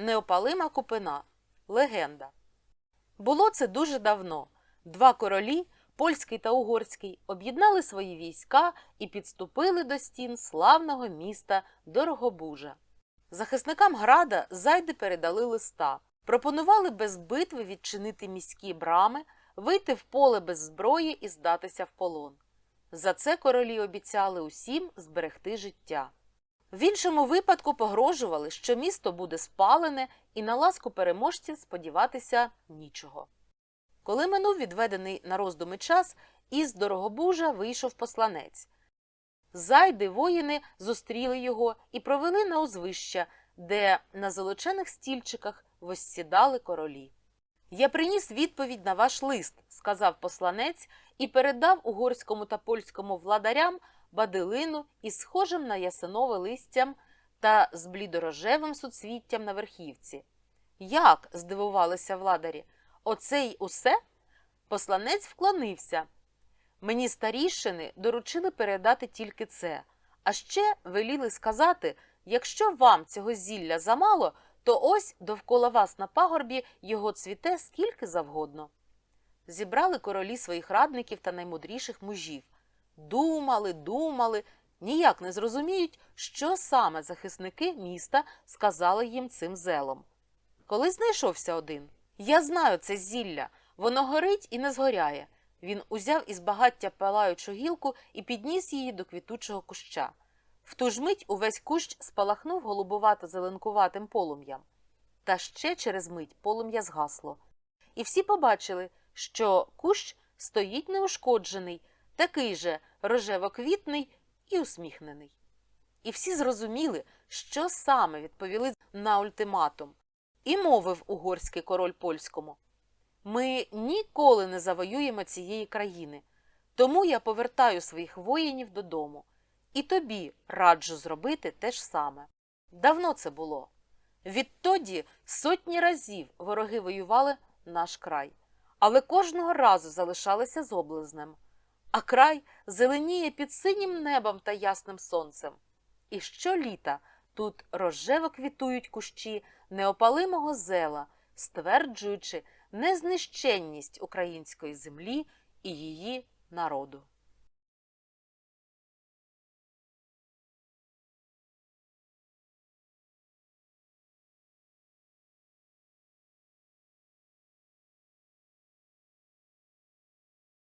Неопалима купина. Легенда. Було це дуже давно. Два королі, польський та угорський, об'єднали свої війська і підступили до стін славного міста Дорогобужа. Захисникам града зайди передали листа. Пропонували без битви відчинити міські брами, вийти в поле без зброї і здатися в полон. За це королі обіцяли усім зберегти життя. В іншому випадку погрожували, що місто буде спалене і на ласку переможців сподіватися нічого. Коли минув відведений на роздуми час, із Дорогобужа вийшов посланець. Зайди воїни зустріли його і провели на узвища, де на золочених стільчиках воссідали королі. Я приніс відповідь на ваш лист, сказав посланець і передав угорському та польському владарям бадилину із схожим на ясинове листям та з блідорожевим суцвіттям на верхівці. Як? здивувалися владарі. Оце й усе? Посланець вклонився. Мені старішини доручили передати тільки це, а ще веліли сказати, якщо вам цього зілля замало, то ось довкола вас на пагорбі його цвіте скільки завгодно. Зібрали королі своїх радників та наймудріших мужів. Думали, думали, ніяк не зрозуміють, що саме захисники міста сказали їм цим зелом. Коли знайшовся один, я знаю це зілля, воно горить і не згоряє. Він узяв із багаття палаючу гілку і підніс її до квітучого куща. В ту ж мить увесь кущ спалахнув голубувато зеленкуватим полум'ям. Та ще через мить полум'я згасло. І всі побачили, що кущ стоїть неушкоджений, такий же рожево-квітний і усміхнений. І всі зрозуміли, що саме відповіли на ультиматум. І мовив угорський король польському. Ми ніколи не завоюємо цієї країни, тому я повертаю своїх воїнів додому. І тобі раджу зробити те ж саме. Давно це було. Відтоді сотні разів вороги воювали наш край, але кожного разу залишалися з облизнем. А край зеленіє під синім небом та ясним сонцем. І щоліта тут рожево квітують кущі неопалимого зела, стверджуючи незнищенність української землі і її народу.